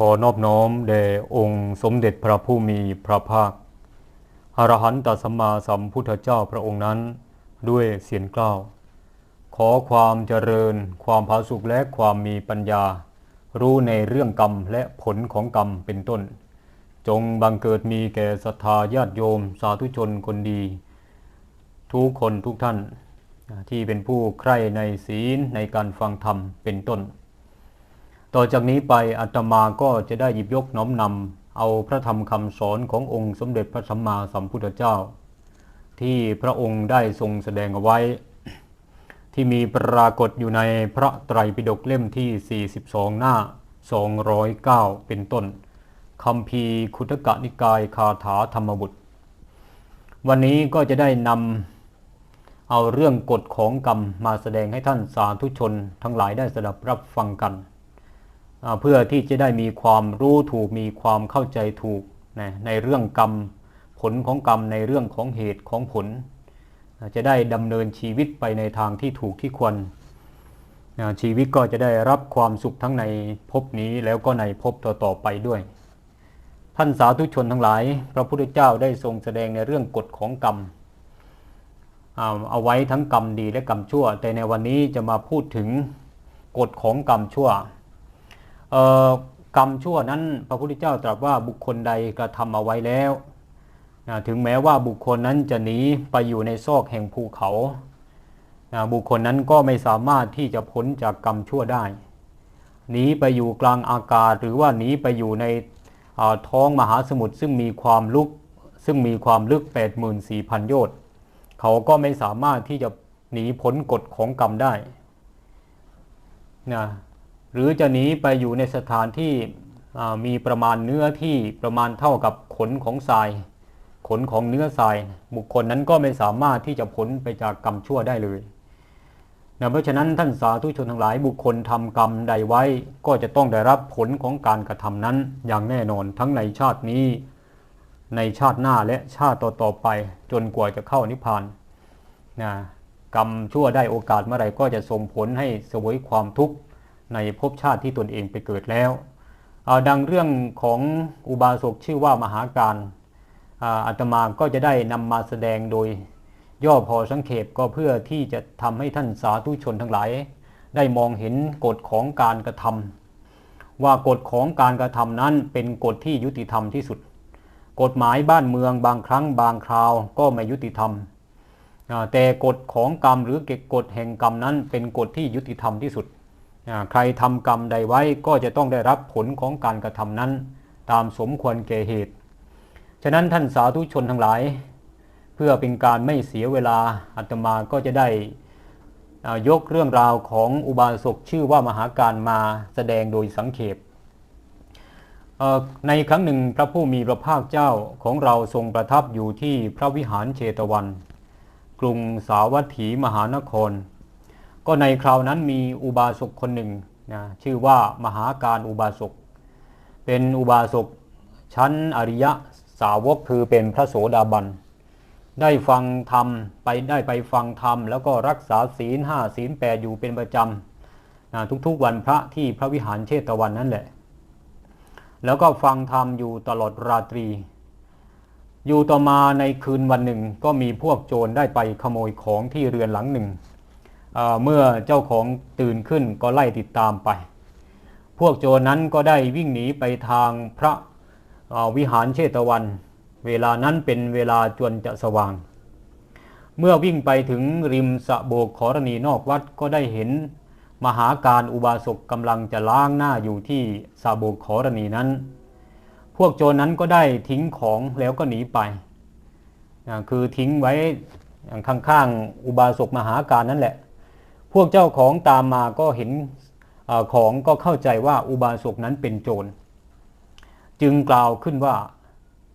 ขอนอบน้อมแด่องค์สมเด็จพระผู้มีพระภาคอรหันตสัมมาสัมพุทธเจ้าพระองค์นั้น ด้วยเสียงกล้าว ขอความเจริญ ความผาสุกและความมีปัญญา รู้ในเรื่องกรรมและผลของกรรมเป็นต้น จงบังเกิดมีแก่ศรัทธาญาติโยมสาธุชนคนดี ทุกคนทุกท่านที่เป็นผู้ใคร่ในศีลในการฟังธรรมเป็นต้น ต่อจากนี้ไปอาตมาก็จะได้หยิบยกน้อมนำเอาพระธรรมคำสอนขององค์สมเด็จพระสัมมาสัมพุทธเจ้า ที่พระองค์ได้ทรงแสดงเอาไว้ ที่มีปรากฏอยู่ในพระไตรปิฎกเล่มที่ 42 หน้า 209 เป็นต้นคำพีคุตกะนิกายคาถาธรรมบุตร วันนี้ก็จะได้นำเอาเรื่องกฎของกรรมมาแสดงให้ท่านสาธุชนทั้งหลายได้สดับรับฟังกัน เพื่อที่จะได้มีความรู้ถูกมีความเข้าใจถูกนะในเรื่องกรรม ผลของกรรมในเรื่องของเหตุของผล จะได้ดำเนินชีวิตไปในทางที่ถูกที่ควร ชีวิตก็จะได้รับความสุขทั้งในภพนี้แล้วก็ในภพต่อๆไปด้วย ท่านสาธุชนทั้งหลาย พระพุทธเจ้าได้ทรงแสดงในเรื่องกฎของกรรมเอาไว้ทั้งกรรมดีและกรรมชั่ว แต่ในวันนี้จะมาพูดถึงกฎของกรรมชั่ว กรรมชั่วนั้นพระพุทธเจ้าตรัสว่าบุคคลใดกระทำเอาไว้แล้วถึงแม้ว่าบุคคลนั้นจะหนีไปอยู่ในซอกแห่งภูเขาบุคคลนั้นก็ไม่สามารถที่จะพ้นจากกรรมชั่วได้หนีไปอยู่กลางอากาศ หรือว่าหนีไปอยู่ในท้องมหาสมุทรซึ่งมีความลึกซึ่งมีความลึก 84,000 โยชน์เขาก็ไม่สามารถที่จะหนีพ้นกฎของกรรมได้นะ หรือจะหนีไปอยู่ในสถานที่มีประมาณเนื้อที่ประมาณเท่ากับขนของทราย ขนของเนื้อทราย บุคคลนั้นก็ไม่สามารถที่จะพ้นไปจากกรรมชั่วได้เลยนะเพราะฉะนั้นท่านสาธุชนทั้งหลายบุคคลทำกรรมใดไว้ ก็จะต้องได้รับผลของการกระทำนั้น อย่างแน่นอนทั้งในชาตินี้ ในชาติหน้าและชาติต่อๆไป จนกว่าจะเข้านิพพานนะกรรมชั่วได้โอกาสเมื่อไรก็จะส่งผลให้สวยความทุกข์ ในภพชาติที่ตนเองไปเกิดแล้วดังเรื่องของอุบาสกชื่อว่ามหาการอาตมาก็จะได้นำมาแสดงโดยย่อพอสังเขปก็เพื่อที่จะทำให้ท่านสาธุชนทั้งหลาย ได้มองเห็นกฎของการกระทำว่ากฎของการกระทำนั้นเป็นกฎที่ยุติธรรมที่สุด กฎหมายบ้านเมืองบางครั้งบางคราวก็ไม่ยุติธรรม แต่กฎของกรรมหรือเกฎแห่งกรรมนั้นเป็นกฎที่ยุติธรรมที่สุด ใครทำกรรมใดไว้ก็จะต้องได้รับผลของการกระทำนั้น ตามสมควรแก่เหตุ ฉะนั้นท่านสาธุชนทั้งหลาย เพื่อเป็นการไม่เสียเวลาอาตมาก็จะได้ยกเรื่องราวของอุบาสกชื่อว่ามหาการมาแสดงโดยสังเขปในครั้งหนึ่งพระผู้มีพระภาคเจ้าของเราทรงประทับอยู่ที่พระวิหารเชตวัน กรุงสาวัตถีมหานคร ก็ในคราวนั้นมีอุบาสกคนหนึ่งนะชื่อว่ามหาการอุบาสก เป็นอุบาสกชั้นอริยะสาวกคือเป็นพระโสดาบัน ได้ฟังธรรมไปได้ไปฟังธรรม แล้วก็รักษาศีลห้าศีลแปดอยู่เป็นประจำนะทุกๆวันพระที่พระวิหารเชตวันนั่นแหละ แล้วก็ฟังธรรมอยู่ตลอดราตรี อยู่ต่อมาในคืนวันหนึ่งก็มีพวกโจรได้ไปขโมยของที่เรือนหลังหนึ่ง เมื่อเจ้าของตื่นขึ้นก็ไล่ติดตามไป พวกโจรนั้นก็ได้วิ่งหนีไปทางพระวิหารเชตวัน เวลานั้นเป็นเวลาจวนจะสว่าง เมื่อวิ่งไปถึงริมสะโบกขรณีนอกวัดก็ได้เห็นมหาการอุบาสกกำลังจะล้างหน้าอยู่ที่สะโบกขรณีนั้น พวกโจรนั้นก็ได้ทิ้งของแล้วก็หนีไปคือทิ้งไว้ข้างๆอุบาสกมหาการนั่นแหละ พวกเจ้าของตามมาก็เห็นอของก็เข้าใจว่าอุบาสกนั้นเป็นโจร จึงกล่าวขึ้นว่า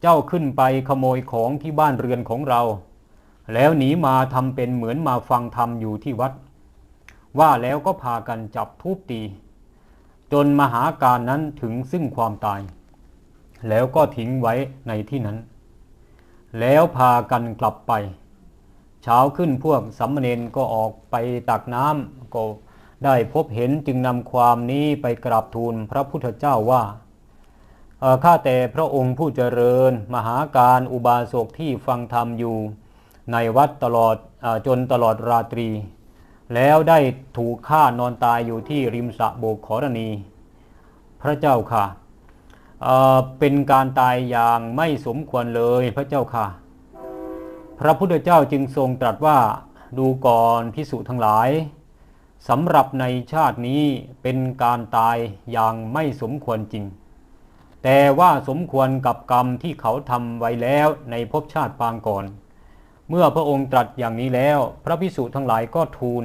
เจ้าขึ้นไปขโมยของที่บ้านเรือนของเรา แล้วหนีมาทำเป็นเหมือนมาฟังธรรมอยู่ที่วัด ว่าแล้วก็พากันจับทุบตี จนมหาการนั้นถึงซึ่งความตาย แล้วก็ทิ้งไว้ในที่นั้น แล้วพากันกลับไป เช้าขึ้นพวกสัมมเนนก็ออกไปตักน้ำก็ได้พบเห็นจึงนำความนี้ไปกราบทูลพระพุทธเจ้าว่าข้าแต่พระองค์ผู้เจริญ มหาการอุบาสกที่ฟังธรรมอยู่ ในวัดตลอดอจนตลอดราตรี แล้วได้ถูกฆ่านอนตายอยู่ที่ริมสระโบกขรณี พระเจ้าค่ะเเป็นการตายอย่างไม่สมควรเลยพระเจ้าค่ะ พระพุทธเจ้าจึงทรงตรัสว่าดูก่อนพิสุทั้งหลายสำหรับในชาตินี้เป็นการตายอย่างไม่สมควรจริง แต่ว่าสมควรกับกรรมที่เขาทำไว้แล้วในภพชาติปางก่อน เมื่อพระองค์ตรัสอย่างนี้แล้ว พระพิสุทั้งหลายก็ทูล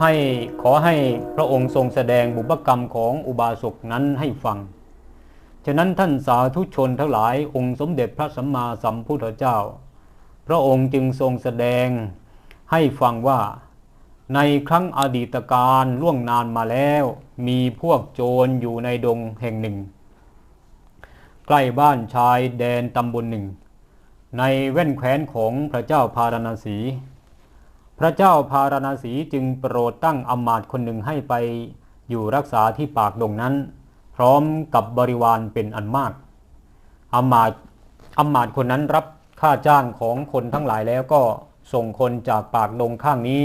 ให้ขอให้พระองค์ทรงแสดงบุพกรรมของอุบาสกนั้นให้ฟัง ฉะนั้นท่านสาธุชนทั้งหลายองค์สมเด็จพระสัมมาสัมพุทธเจ้า พระองค์จึงทรงแสดงให้ฟังว่า ในครั้งอดีตการล่วงนานมาแล้ว มีพวกโจรอยู่ในดงแห่งหนึ่ง ใกล้บ้านชายแดนตำบลหนึ่ง ในแว่นแคว้นของพระเจ้าพาราณสี พระเจ้าพาราณสีจึงโปรดตั้งอำมาตย์คนหนึ่งให้ไปอยู่รักษาที่ปากดงนั้น พร้อมกับบริวารเป็นอันมากอมาตย์อำมาตย์คนนั้นรับ ค่าจ้างของคนทั้งหลายแล้วก็ส่งคนจากปากดงข้างนี้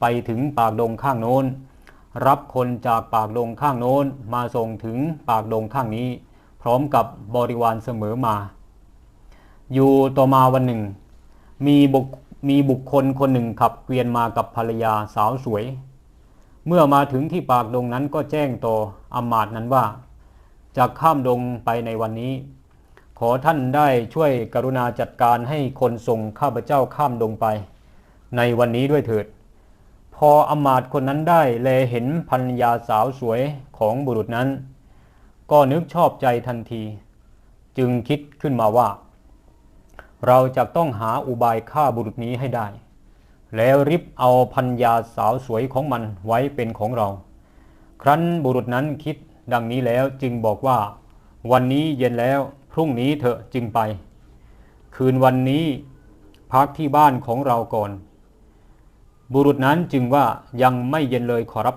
ไปถึงปากดงข้างโน้น รับคนจากปากดงข้างโน้น มาส่งถึงปากดงข้างนี้ พร้อมกับบริวารเสมอมา อยู่ต่อมาวันหนึ่ง มีบุคมีบุคคลคนหนึ่งขับเกวียนมากับภรรยาสาวสวย เมื่อมาถึงที่ปากดงนั้นก็แจ้งต่ออมาตย์นั้นว่าจะข้ามดงไปในวันนี้ ขอท่านได้ช่วยกรุณาจัดการให้คนส่งข้าพเจ้าข้ามดงไป ในวันนี้ด้วยเถิด พออมาตคนนั้นได้แลเห็นภรรยาสาวสวยของบุรุษนั้น ก็นึกชอบใจทันที จึงคิดขึ้นมาว่า เราจะต้องหาอุบายฆ่าบุรุษนี้ให้ได้ แล้วริบเอาพัญญาสาวสวยของมันไว้เป็นของเรา ครั้นบุรุษนั้นคิดดังนี้แล้วจึงบอกว่า วันนี้เย็นแล้ว พรุ่งนี้เถอะจึงไป คืนวันนี้พักที่บ้านของเราก่อน บุรุษนั้นจึงว่ายังไม่เย็นเลยขอรับ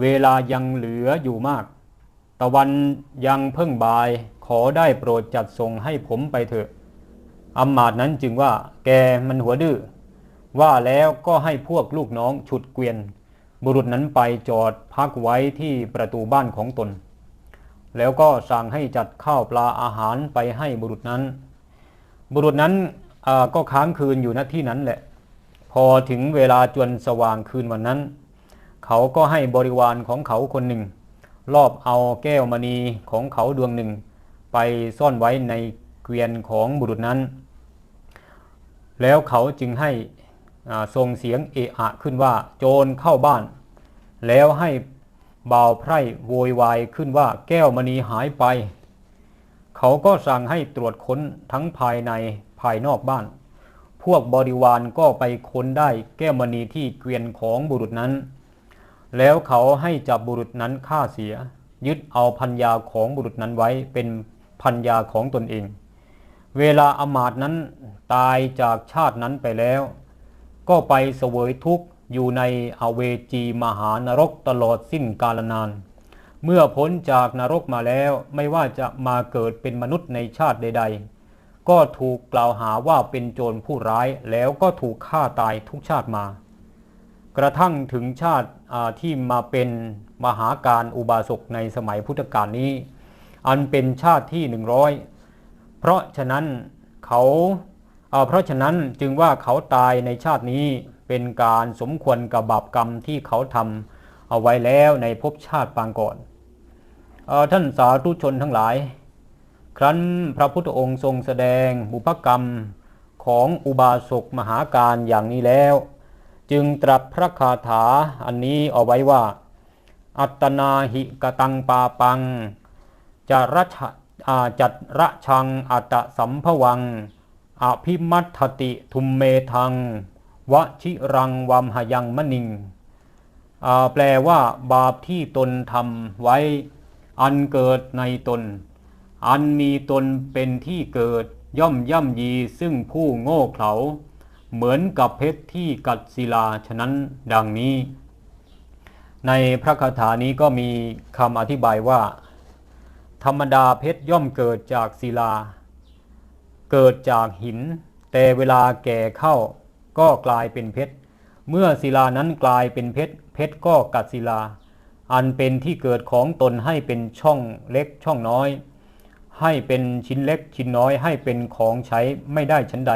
เวลายังเหลืออยู่มาก ตะวันยังเพิ่งบ่ายขอได้โปรดจัดส่งให้ผมไปเถอะอำมาตย์นั้นจึงว่า แกมันหัวดื้อว่าแล้วก็ให้พวกลูกน้องฉุดเกวียน บุรุษนั้นไปจอดพักไว้ที่ประตูบ้านของตน แล้วก็สั่งให้จัดข้าวปลาอาหารไปให้บุรุษนั้น บุรุษนั้นก็ค้างคืนอยู่ณที่นั้นแหละ พอถึงเวลาจวนสว่างคืนวันนั้น เขาก็ให้บริวารของเขาคนหนึ่ง รอบเอาแก้วมณีของเขาดวงหนึ่ง ไปซ่อนไว้ในเกวียนของบุรุษนั้น แล้วเขาจึงให้ส่งเสียงเอะอะขึ้นว่าโจรเข้าบ้าน แล้วให้ บ่าวไพร่โวยวายขึ้นว่าแก้วมณีหายไป เขาก็สั่งให้ตรวจค้นทั้งภายในภายนอกบ้าน พวกบริวารก็ไปค้นได้แก้วมณีที่เกวียนของบุรุษนั้น แล้วเขาให้จับบุรุษนั้นฆ่าเสีย ยึดเอาพัญญาของบุรุษนั้นไว้เป็นพัญญาของตนเอง เวลาอมาตนั้นตายจากชาตินั้นไปแล้ว ก็ไปเสวยทุกข์ อยู่ในอเวจีมหานรกตลอดสิ้นกาลนาน เมื่อพ้นจากนรกมาแล้วไม่ว่าจะมาเกิดเป็นมนุษย์ในชาติใด ๆ ก็ถูกกล่าวหาว่าเป็นโจรผู้ร้ายแล้วก็ถูกฆ่าตายทุกชาติมา กระทั่งถึงชาติที่มาเป็นมหาการอุบาสกในสมัยพุทธกาลนี้ อันเป็นชาติที่หนึ่งร้อยเพราะฉะนั้นเขาเพราะฉะนั้นจึงว่าเขาตายในชาตินี้ เป็นการสมควรกับบาปกรรมที่เขาทำเอาไว้แล้วในภพชาติปางก่อนอท่านสาธุชนทั้งหลาย ครั้นพระพุทธองค์ทรงแสดงบุพกรรมของอุบาสกมหาการอย่างนี้แล้ว จึงตรัสพระคาถาอันนี้เอาไว้ว่า อัตนาหิกตังปาปังจะรัชาจัดระชังอัตสัมภวัง อภิมัตติทุมเมทัง วชิรังวัมหยังมณิง แปลว่า บาปที่ตนทำไว้ อันเกิดในตน อันมีตนเป็นที่เกิดย่อมย่ำยีซึ่งผู้โง่เขลา เหมือนกับเพชรที่กัดศิลาฉะนั้นดังนี้ ในพระคาถานี้ก็มีคำอธิบายว่า ธรรมดาเพชรย่อมเกิดจากศิลา เกิดจากหิน แต่เวลาแก่เข้า ก็กลายเป็นเพชร เมื่อศิลานั้นกลายเป็นเพชร เพชรก็กัดศิลา อันเป็นที่เกิดของตนให้เป็นช่องเล็กช่องน้อย ให้เป็นชิ้นเล็กชิ้นน้อยให้เป็นของใช้ไม่ได้ชั้นใด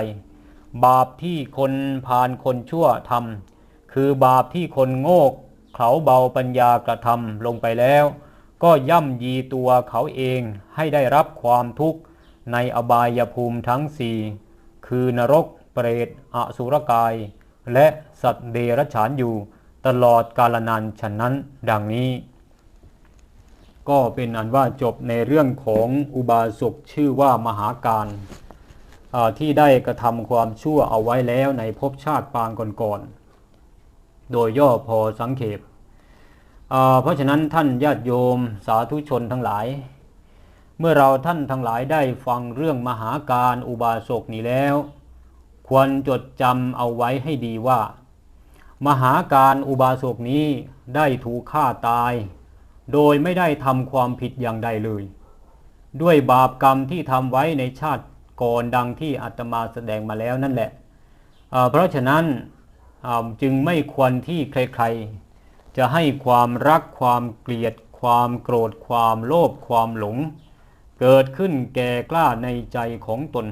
บาปที่คนพาลคนชั่วทำคือบาปที่คนโง่เขาเบาปัญญากระทำลงไปแล้ว ก็ย่ำยีตัวเขาเองให้ได้รับความทุกข์ในอบายภูมิทั้งสี่คือนรก เปรตอสุรกาย และสัตว์เดรัจฉานอยู่ตลอดกาลนานฉะนั้นดังนี้ ก็เป็นอันว่าจบในเรื่องของอุบาสกชื่อว่ามหาการที่ได้กระทำความชั่วเอาไว้แล้วในภพชาติปางก่อนๆ โดยย่อพอสังเขปเพราะฉะนั้นท่านญาติโยมสาธุชนทั้งหลาย เมื่อเราท่านทั้งหลายได้ฟังเรื่องมหาการอุบาสกนี้แล้ว ควรจดจำเอาไว้ให้ดีว่า มหาการอุบาสกนี้ได้ถูกฆ่าตาย โดยไม่ได้ทำความผิดอย่างใดเลย ด้วยบาปกรรมที่ทำไว้ในชาติก่อนดังที่อาตมาแสดงมาแล้วนั่นแหละเเพราะฉะนั้นจึงไม่ควรที่ใครๆ จะให้ความรักความเกลียด ความโกรธความโลภความหลง เกิดขึ้นแก่กล้าในใจของตน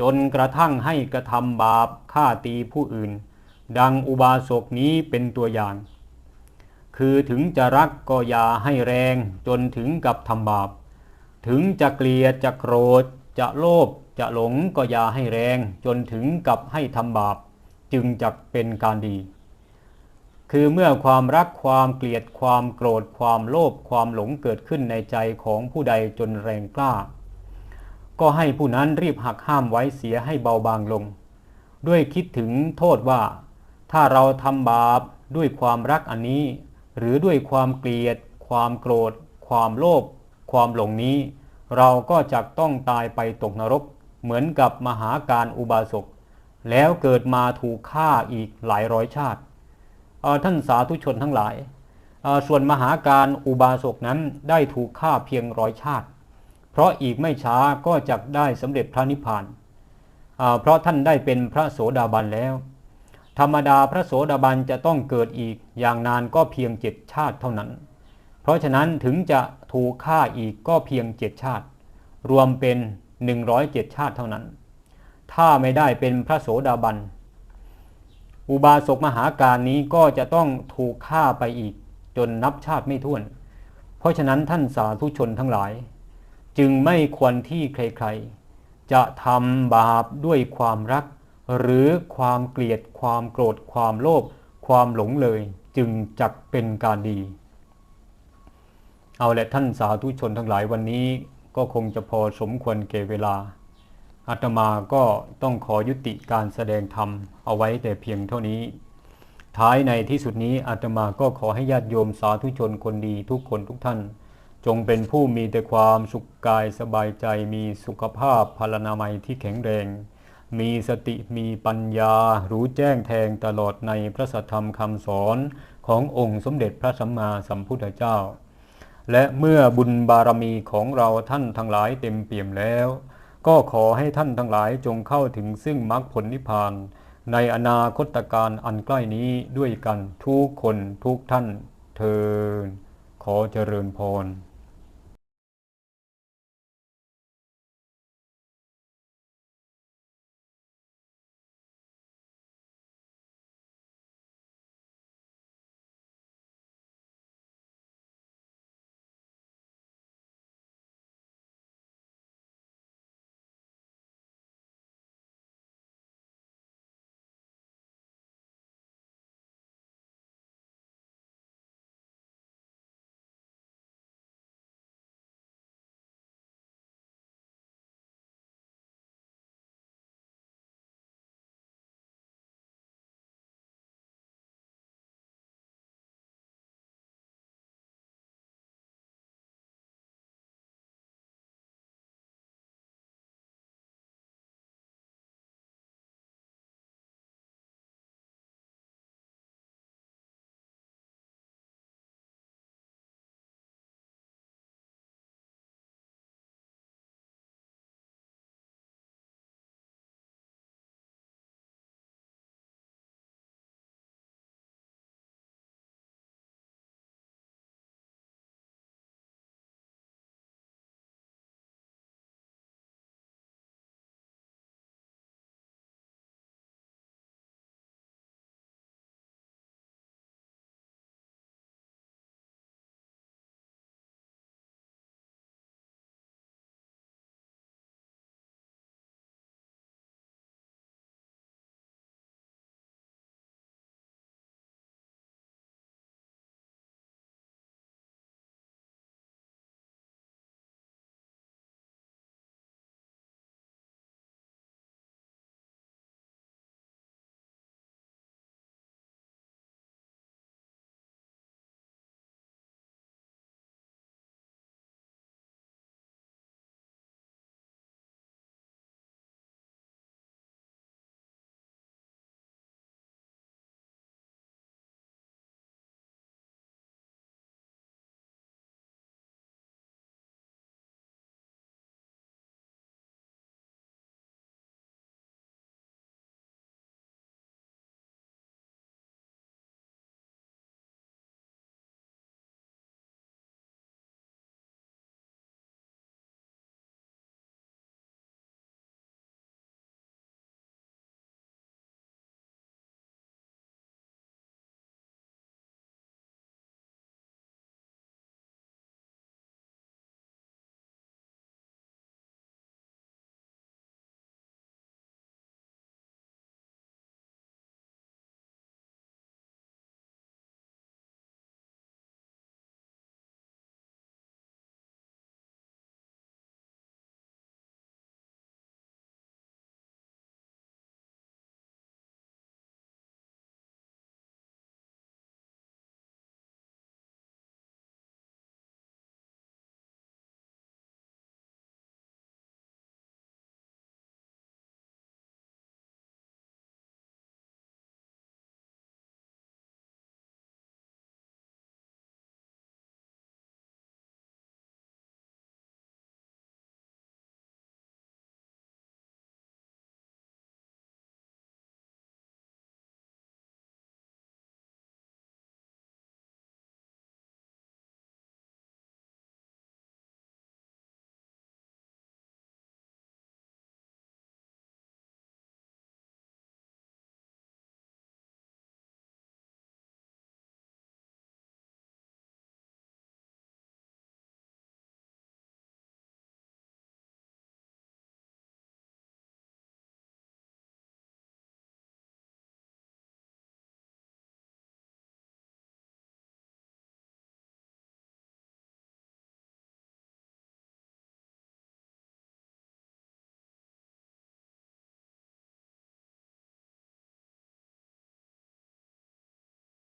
จนกระทั่งให้กระทำบาปฆ่าตีผู้อื่น ดังอุบาสกนี้เป็นตัวอย่าง คือถึงจะรักก็อย่าให้แรงจนถึงกับทำบาป ถึงจะเกลียดจะโกรธ จะโลภจะหลงก็อย่าให้แรง จนถึงกับให้ทำบาป จึงจะเป็นการดี คือเมื่อความรักความเกลียดความโกรธความโลภความหลงเกิดขึ้นในใจของผู้ใดจนแรงกล้า ก็ให้ผู้นั้นรีบหักห้ามไว้เสียให้เบาบางลง ด้วยคิดถึงโทษว่า ถ้าเราทำบาปด้วยความรักอันนี้ หรือด้วยความเกลียด ความโกรธ ความโลภความหลงนี้ เราก็จะต้องตายไปตกนรก เหมือนกับมหาการอุบาสกแล้วเกิดมาถูกฆ่าอีกหลายร้อยชาติท่านสาธุชนทั้งหลาย ส่วนมหาการอุบาสกนั้นได้ถูกฆ่าเพียงร้อยชาติ เพราะอีกไม่ช้าก็จะได้สำเร็จพระนิพพาน เพราะท่านได้เป็นพระโสดาบันแล้ว ธรรมดาพระโสดาบันจะต้องเกิดอีกอย่างนานก็เพียงเจ็ดชาติเท่านั้น เพราะฉะนั้นถึงจะถูกฆ่าอีกก็เพียงเจ็ดชาติ รวมเป็น 107 ชาติเท่านั้น ถ้าไม่ได้เป็นพระโสดาบัน อุบาสกมหาการนี้ก็จะต้องถูกฆ่าไปอีกจนนับชาติไม่ถ้วน เพราะฉะนั้นท่านสาธุชนทั้งหลาย จึงไม่ควรที่ใครๆ จะทำบาปด้วยความรัก หรือความเกลียดความโกรธความโลภความหลงเลยจึงจักเป็นการดี เอาละท่านสาธุชนทั้งหลายวันนี้ก็คงจะพอสมควรเก่เวลาอาตมาก็ต้องขอยุติการแสดงธรรมเอาไว้แต่เพียงเท่านี้ ท้ายในที่สุดนี้อาตมาก็ขอให้ญาติโยมสาธุชนคนดีทุกคนทุกท่าน จงเป็นผู้มีแต่ความสุขกายสบายใจมีสุขภาพพลานามัยที่แข็งแรง มีสติมีปัญญา รู้แจ้งแทงตลอดในพระสัทธรรมคำสอนขององค์สมเด็จพระสัมมาสัมพุทธเจ้า และเมื่อบุญบารมีของเราท่านทั้งหลายเต็มเปี่ยมแล้ว ก็ขอให้ท่านทั้งหลายจงเข้าถึงซึ่งมรรคผลนิพพาน ในอนาคตการอันใกล้นี้ด้วยกันทุกคนทุกท่านเทินขอเจริญพร